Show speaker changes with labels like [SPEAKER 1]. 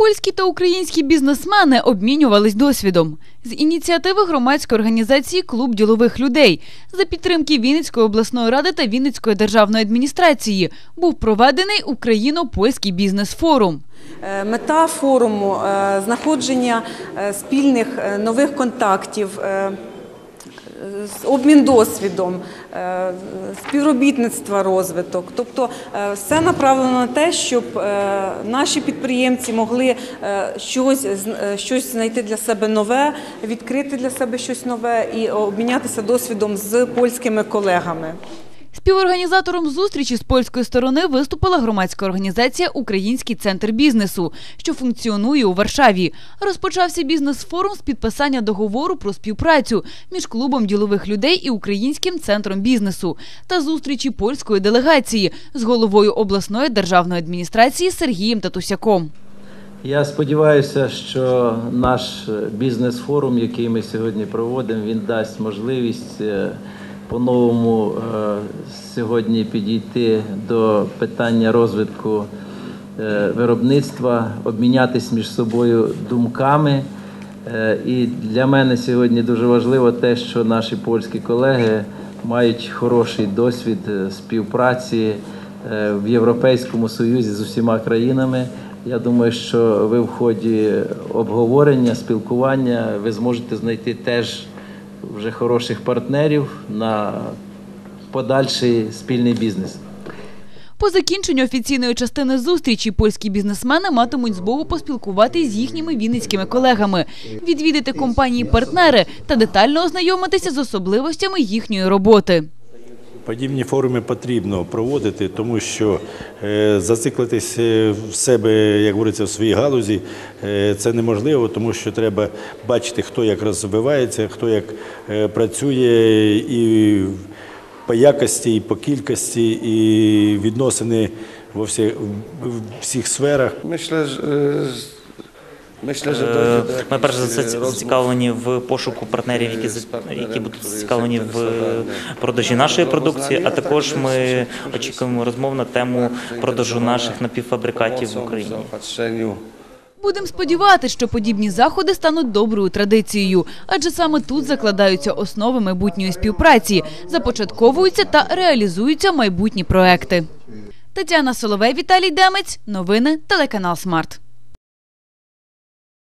[SPEAKER 1] Польські та українські бізнесмени обмінювались досвідом з ініціативи громадської організації Клуб ділових людей за підтримки Вінницької обласної ради та Вінницької державної адміністрації був проведений Україно-польський бізнес-форум.
[SPEAKER 2] Е, Мета форуму е, знаходження е, спільних нових контактів, обмін досвідом, е, співробітництва, розвиток. Тобто е, все направлено на те, щоб е, наші підприємці могли щось, щось знайти для себе нове, відкрити для себе щось нове і обмінятися досвідом з польськими колегами.
[SPEAKER 1] Співорганізатором зустрічі з польської сторони виступила громадська організація Український центр бізнесу, що функціонує у Варшаві. Розпочався бізнес-форум з підписання договору про співпрацю між клубом ділових людей і українським центром бізнесу та зустрічі польської делегації з головою обласної державної адміністрації Сергієм Татусяком.
[SPEAKER 3] Я сподіваюся, що наш бізнес-форум, який ми сьогодні проводимо, він дасть можливість е, по-новому е, сьогодні підійти до питання розвитку е, виробництва, обмінятись між собою думками. Е, І для мене сьогодні дуже важливо те, що наші польські колеги мають хороший досвід співпраці в Європейському Союзі з усіма країнами. Я думаю, що ви в ході обговорення, спілкування ви зможете знайти теж вже хороших партнерів на подальший спільний бізнес.
[SPEAKER 1] По закінченню офіційної частини зустрічі польські бізнесмени матимуть змогу поспілкуватися з їхніми вінницькими колегами, відвідати компанії-партнери та детально ознайомитися з особливостями їхньої роботи.
[SPEAKER 4] Подібні форуми потрібно проводити, тому що е, зациклитись е, в себе, як говориться, в своїй галузі е, це неможливо, тому що треба бачити, хто як розвивається, хто як працює і по якості, і по кількості, і відносини во всіх, всіх сферах.
[SPEAKER 5] Że, myślę, że
[SPEAKER 6] Ми перш за все зацікавлені в пошуку партнерів, які
[SPEAKER 5] з
[SPEAKER 6] які будуть зацікавлені в продажі нашої продукції. А також ми очікуємо розмов на тему продажу наших напівфабрикатів в Україні.
[SPEAKER 1] Будемо сподіватися, що подібні заходи стануть доброю традицією, адже саме тут закладаються основи майбутньої співпраці, започатковуються та реалізуються майбутні проекти. Тетяна Соловей, Віталій Демець. Новини телеканал Смарт.